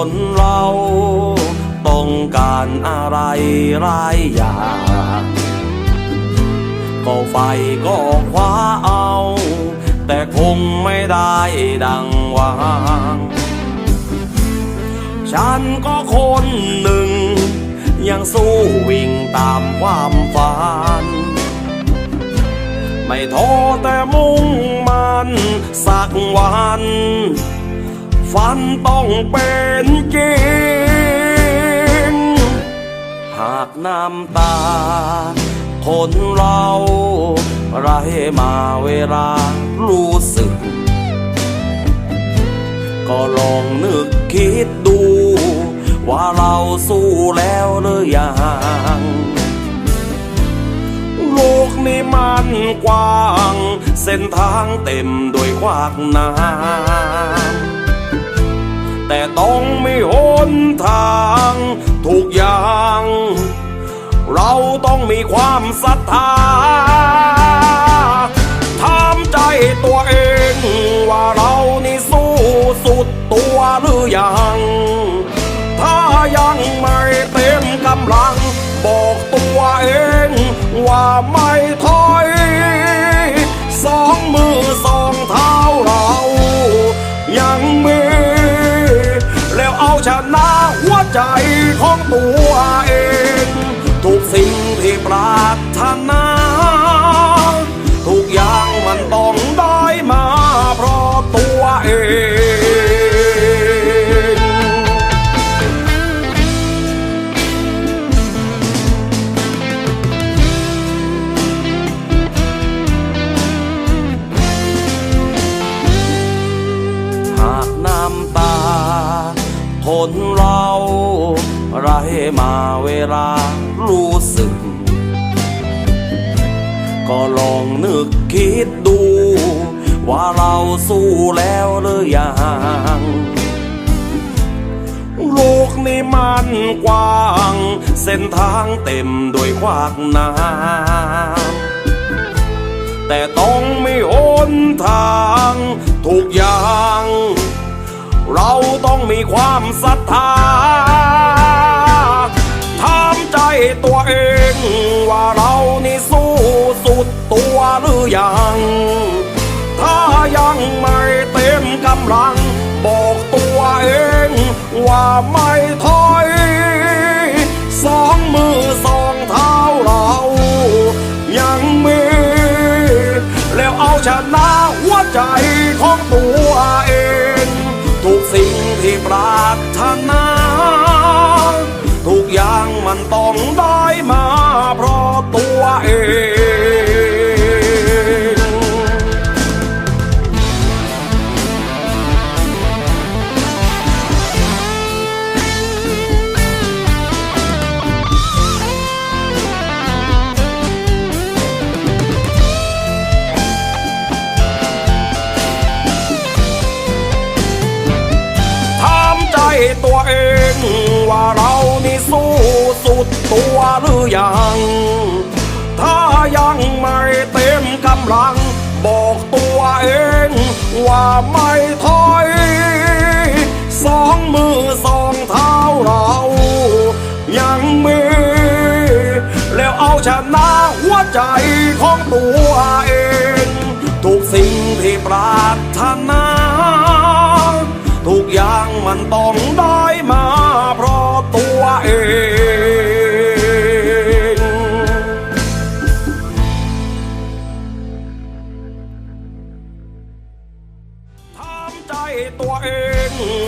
คนเราต้องการอะไรหลายอย่างก็ไฟก็คว้าเอา แต่คงไม่ได้ดังหวางฉันก็คนหนึ่ง ยังสู้วิ่งตามความฝัน ไม่ท้อแต่มุ่งมันสักวัน ฝันต้องเป็นจริง หากน้ำตา คนเราไรมาเวลารู้สึก ก็ลองนึกคิดดู ว่าเราสู้แล้วหรือยังโลกนี้มันกว้าง เส้นทางเต็มด้วยขวากน้ำ แต่ต้องมีหนทาง ทุกอย่าง เราต้องมีความศรัทธาถามใจตัวเอง ว่าเรานี่สู้สุดตัวหรือยัง ถ้ายังไม่เต็มกำลัง บอกตัวเอง ว่าไม่ถอ ใจของตัวเอง ทุกสิ่งที่ปรารถนา ทุกอย่างมันต้องได้มาเพราะตัวเองหากน้ำตาคนเรา ไรมาเวลารู้สึก ก็ลองนึกคิดดู ว่าเราสู้แล้วหรือยังโลกนี้มันกว้าง เส้นทางเต็มด้วยขวากน้ำแต่ต้องไมีหนทางทุกอย่าง เราต้องมีความศรัทธา ใจตัวเอง ว่าเรานี่สู้สุดตัวหรือยัง ถ้ายังไม่เต็มกำลัง บอกตัวเอง ว่าไม่ถอยสองมือสองเท้าเรา ยังมี แล้วเอาชนะหัวใจของตัวเอง ทุกสิ่งที่ปรารถนา ทุกอย่างมันต้องได้มาเพราะตัวเองถามใจตัวเองว่าเรา สู้สุดตัวหรือยัง ถ้ายังไม่เต็มกำลัง บอกตัวเองว่าไม่ถอย สองมือสองเท้าเรา ยังมี แล้วเอาชนะหัวใจของตัวเอง ทุกสิ่งที่ปรารถนา ทุกอย่างมันต้องได้ ถา